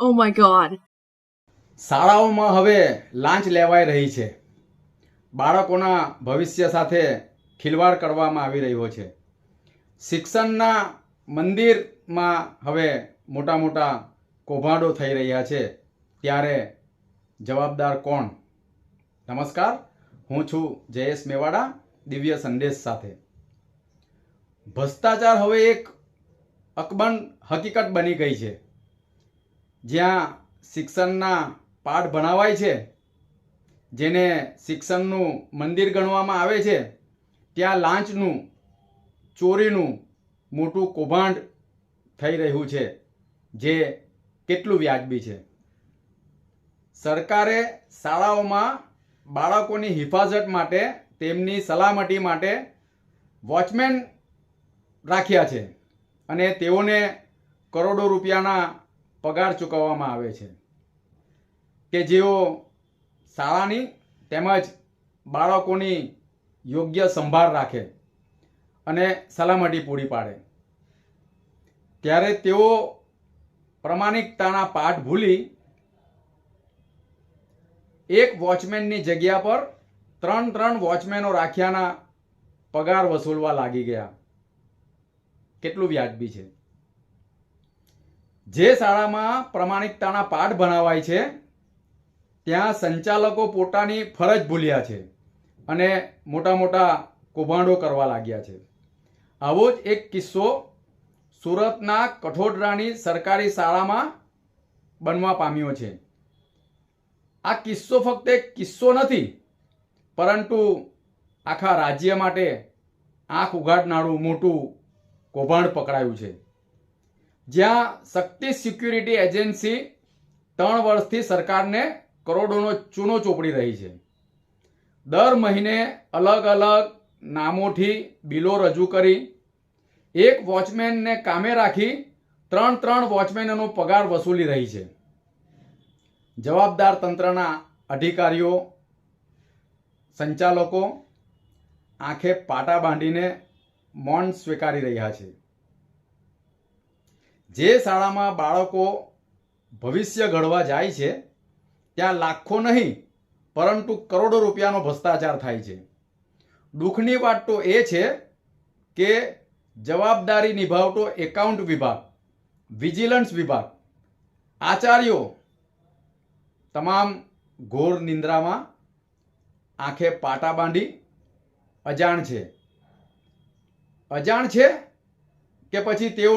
Oh my god. શાળાઓમાં હવે લાંચ લેવાઈ રહી છે. બાળકોના ભવિષ્ય સાથે ખિલવાડ કરવામાં આવી રહ્યો છે. શિક્ષણના મંદિરમાં હવે મોટા મોટા કૌભાંડો થઈ રહ્યા છે. ત્યારે જવાબદાર કોણ? નમસ્કાર હું છું જયેશ મેવાડા દિવ્ય સંદેશ સાથે. ભ્રષ્ટાચાર હવે એક અકબંધ હકીકત બની ગઈ છે. જ્યાં શિક્ષણના પાઠ ભણાવાય છે, જેને શિક્ષણનું મંદિર ગણવામાં આવે છે, ત્યાં લાંચનું, ચોરીનું મોટું કૌભાંડ થઈ રહ્યું છે, જે કેટલું વ્યાજબી છે. સરકારે શાળાઓમાં બાળકોની હિફાજત માટે તેમની સલામતી માટે વોચમેન રાખ્યા છે. અને તેઓને કરોડો રૂપિયાના પગાર ચૂકવવામાં આવે છે. કે જેઓ શાળાની તેમજ બાળકોની યોગ્ય સંભાળ રાખે અને સલામતી પૂરી પાડે. ત્યારે તેઓ પ્રમાણિકતાના પાઠ ભૂલી એક વોચમેનની જગ્યા પર ત્રણ ત્રણ વોચમેનો રાખ્યાના પગાર વસૂલવા લાગી ગયા. કેટલું વ્યાજબી છે? જે શાળામાં પ્રમાણિકતાના પાઠ ભણાવાય છે, ત્યાં સંચાલકો પોતાની ફરજ ભૂલ્યા છે અને મોટા મોટા કૌભાંડો કરવા લાગ્યા છે. આવો જ એક કિસ્સો સુરતના કઠોડરાની સરકારી શાળામાં બનવા પામ્યો છે. આ કિસ્સો ફક્ત એક કિસ્સો નથી, પરંતુ આખા રાજ્ય માટે આંખ ઉઘાડનારું મોટું કૌભાંડ પકડાયું છે. જ્યાં શક્તિ સિક્યુરિટી એજન્સી ત્રણ વર્ષથી સરકારને કરોડોનો ચૂનો ચોપડી રહી છે. દર મહિને અલગ અલગ નામોથી બિલો રજૂ કરી, એક વોચમેનને કામે રાખી ત્રણ ત્રણ વોચમેનનો પગાર વસૂલી રહી છે. જવાબદાર તંત્રના અધિકારીઓ, સંચાલકો, આંખે પાટા બાંધીને મૌન સ્વીકારી રહ્યા છે. જે શાળામાં બાળકો ભવિષ્ય ઘડવા જાય છે, ત્યાં લાખો નહીં, પરંતુ કરોડો રૂપિયાનો ભ્રષ્ટાચાર થાય છે. દુઃખની વાત તો એ છે કે જવાબદારી નિભાવતો એકાઉન્ટ વિભાગ, વિજિલન્સ વિભાગ, આચાર્યો તમામ ઘોર નિંદ્રામાં આંખે પાટા બાંધી અજાણ છે. અજાણ છે કે પછી તેઓ